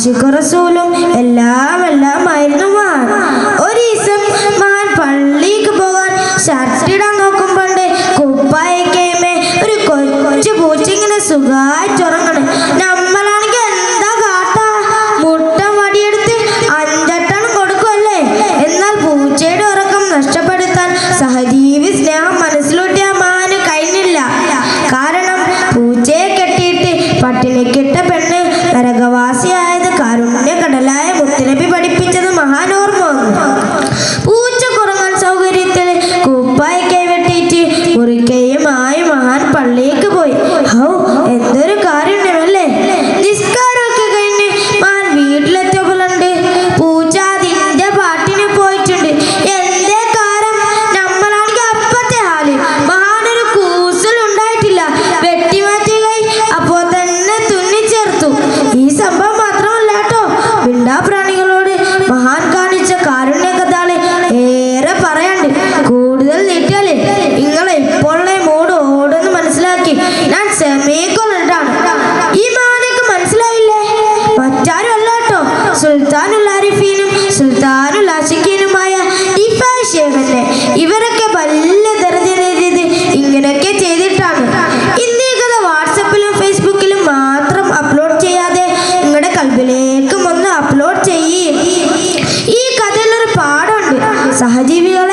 aşık Resulüm പള്ളിയേക്ക് മനസ്സിലാക്കി ഞാൻ സെമേക്കൊണ്ടാണ് ഈ മഹാനക്ക് മനസ്സിലായില്ലേ? മറ്റാരും അല്ല കേട്ടോ. സുൽത്താനുൽ ആരിഫീനും സുൽത്താനുൽ ആശിഖീനുമായ ടിപ്പാഷേവന്റെ ഇവരൊക്കെ വലിയ ദർജനേറിയത് ഇങ്ങനെയൊക്കെ ചെയ്തിട്ടാണ്. ഇന്ന് ഈ കഥ വാട്സപ്പിലും ഫേസ്ബുക്കിലും മാത്രം അപ്ലോഡ് ചെയ്യാതെ നിങ്ങളുടെ കൽബിലേക്കും ഒന്ന് അപ്ലോഡ് ചെയ്യേ. ഈ കഥയിലൊരു പാഠമുണ്ട്. സഹജീവികൾ